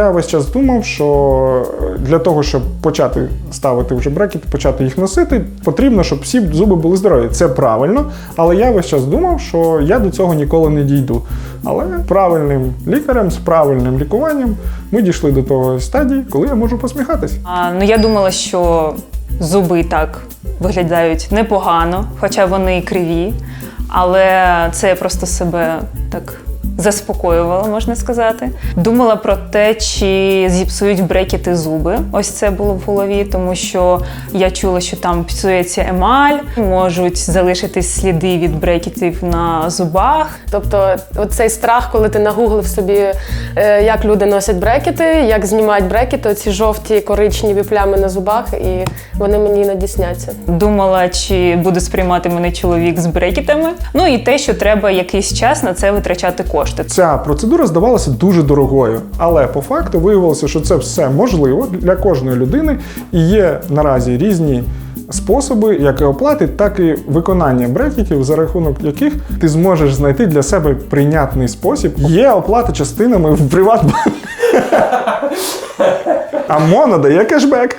Я весь час думав, що для того, щоб почати ставити вже брекети, почати їх носити, потрібно, щоб всі зуби були здорові. Це правильно, але я весь час думав, що я до цього ніколи не дійду. Але правильним лікарем, з правильним лікуванням ми дійшли до того стадії, коли я можу посміхатись. А, ну я думала, що зуби так виглядають непогано, хоча вони криві. Але це я просто себе так заспокоювала, можна сказати. Думала про те, чи зіпсують брекети зуби. Ось це було в голові, тому що я чула, що там псується емаль, можуть залишитись сліди від брекетів на зубах. Тобто, оцей страх, коли ти нагуглив собі, е, як люди носять брекети, як знімають брекети, оці жовті коричневі плями на зубах, і вони мені іноді сняться. Думала, чи буде сприймати мене чоловік з брекетами. Ну і те, що треба якийсь час на це витрачати кошти. Ця процедура здавалася дуже дорогою, але по факту виявилося, що це все можливо для кожної людини і є наразі різні. Способи як і оплати, так і виконання брекетів, за рахунок яких ти зможеш знайти для себе прийнятний спосіб. Є оплата частинами в Приватбанку. А Моно дає кешбек.